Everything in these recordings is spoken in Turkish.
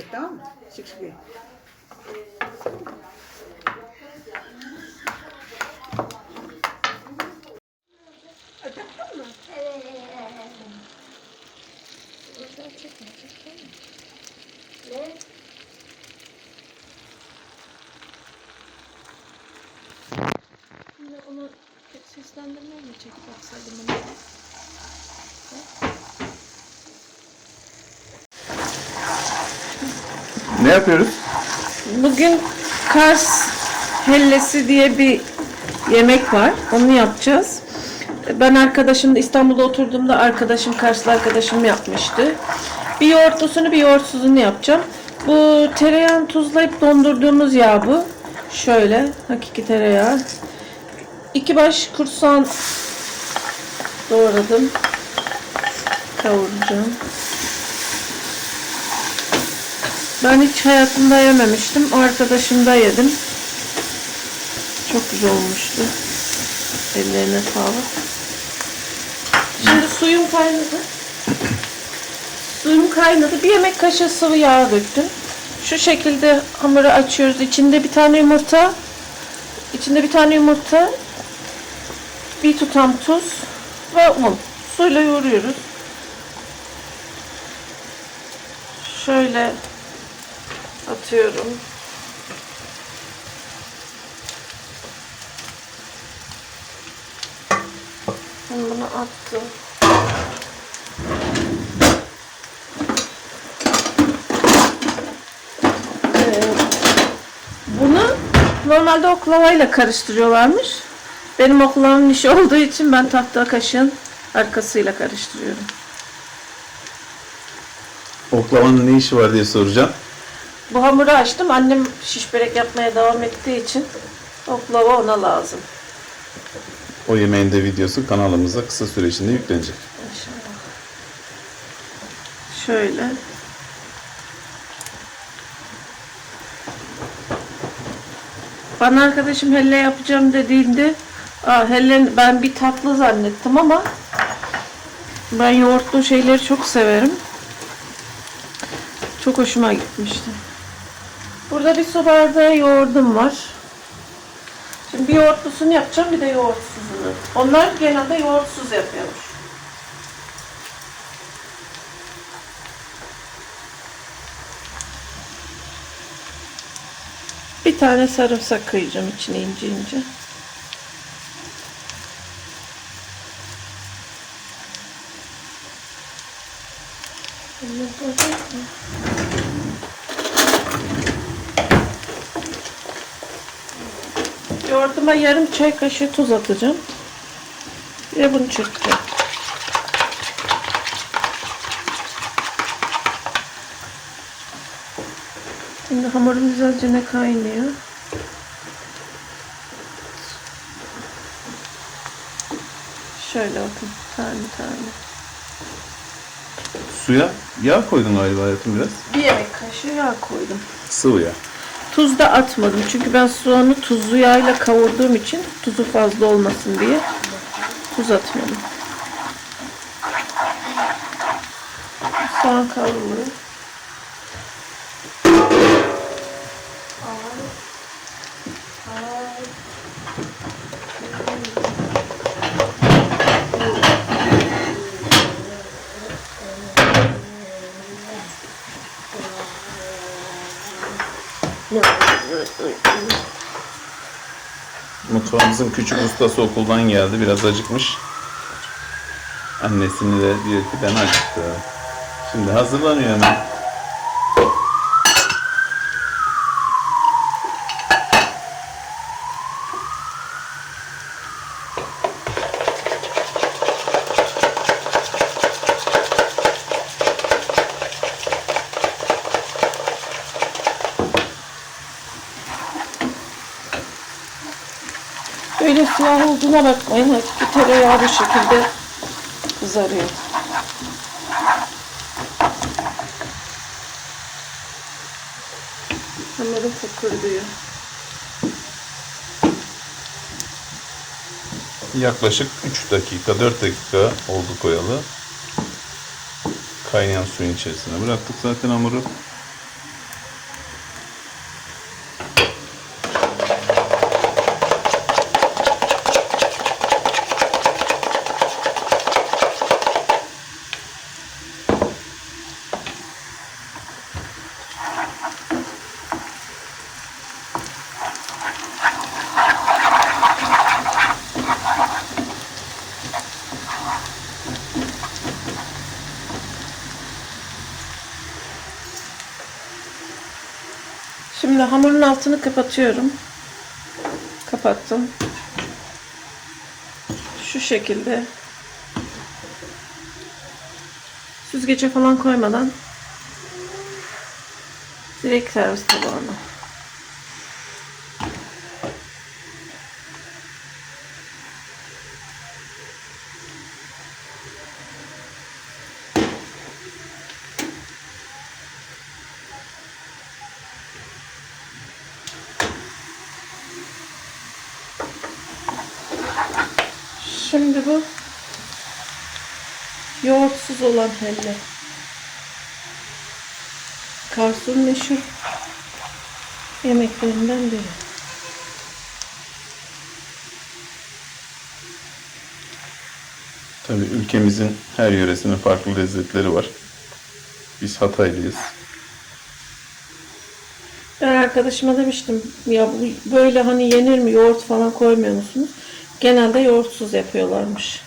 açacak tamam mı? Şık bir. Şimdi onu seslendirmeyi mi çekip atsaydım bunu? Ne yapıyoruz? Bugün Kars hellesi diye bir yemek var. Onu yapacağız. Ben arkadaşım İstanbul'da oturduğumda arkadaşım Karslı arkadaşım yapmıştı. Bir yoğurtlusunu bir yoğurtsuzunu yapacağım. Bu tereyağını tuzlayıp dondurduğumuz yağ bu. Şöyle hakiki tereyağı. İki baş kursan doğradım. Kavuracağım. Ben hiç hayatımda yememiştim. O arkadaşımda yedim. Çok güzel olmuştu. Ellerine sağlık. Şimdi suyum kaynadı. Suyum kaynadı. Bir yemek kaşığı sıvı yağ döktüm. Şu şekilde hamuru açıyoruz. İçinde bir tane yumurta. İçinde bir tane yumurta. Bir tutam tuz ve un. Suyla yoğuruyoruz. Şöyle atıyorum. Şimdi bunu attım. Ee, bunu normalde oklavayla karıştırıyorlarmış. Benim oklavamın işi olduğu için ben tahta kaşığın arkasıyla karıştırıyorum. Oklavanın ne işi var diye soracağım. Bu hamuru açtım. Annem şiş börek yapmaya devam ettiği için oklava ona lazım. O yemeğin de videosu kanalımıza kısa süre içinde yüklenecek. İnşallah. Şöyle. Bana arkadaşım helle yapacağım dediğinde Aa, helle ben bir tatlı zannettim ama ben yoğurtlu şeyleri çok severim. Çok hoşuma gitmişti. Burada bir su bardağı yoğurdum var. Şimdi bir yoğurtlusunu yapacağım bir de yoğurtsuzunu. Onlar genelde yoğurtsuz yapıyormuş. Bir tane sarımsak kıyacağım içine ince ince. Bunu koyacak mı? Yoğurduma yarım çay kaşığı tuz atacağım. De bunu çırpacağım. Şimdi hamurum güzelce ne kaynıyor. Şöyle bakın tane tane. Suya yağ koydun galiba hayatım biraz. Bir yemek kaşığı yağ koydum. Sıvı yağ. Tuz da atmadım çünkü ben soğanı tuzlu yağla kavurduğum için tuzu fazla olmasın diye tuz atmadım. Soğan kavruluyor. Mutfağımızın küçük ustası okuldan geldi. Biraz acıkmış. Annesini de diyor ki ben acıktı. Şimdi hazırlanıyor hemen. Böyle siyah olduğuna bakmayın. Hafif bir tereyağı bu şekilde kızarıyor. Hamuru fokurduyor. Yaklaşık 3 dakika, 4 dakika oldu koyalı. Kaynayan suyun içerisine bıraktık zaten hamuru. Şimdi hamurun altını kapatıyorum. Kapattım. Şu şekilde. Süzgece falan koymadan direkt servis Şimdi bu yoğurtsuz olan helle. Karsun meşhur yemeklerinden biri. Tabii ülkemizin her yöresinin farklı lezzetleri var. Biz Hataylıyız. Ben arkadaşıma demiştim ya bu böyle hani yenir mi yoğurt falan koymuyor musunuz? Genelde yoğurtsuz yapıyorlarmış.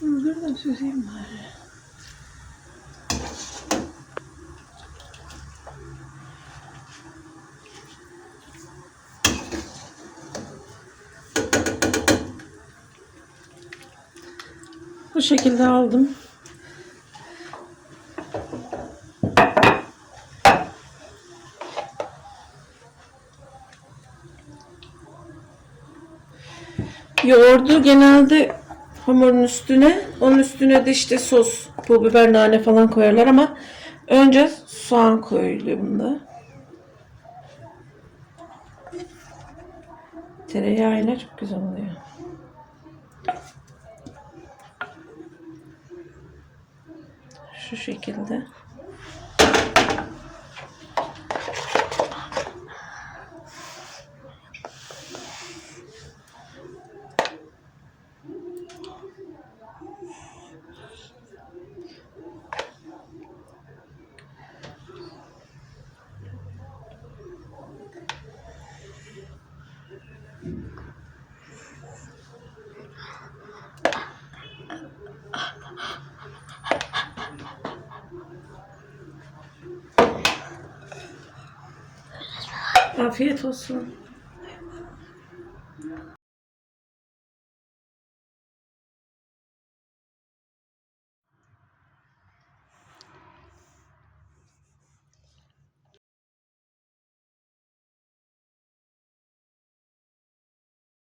Dur da süzeyim bari. Bu şekilde aldım. Yoğurdu genelde hamurun üstüne, onun üstüne de işte sos, pul biber, nane falan koyarlar ama önce soğan koyuluyor bunda. Tereyağıyla çok güzel oluyor. Şu şekilde. Afiyet olsun.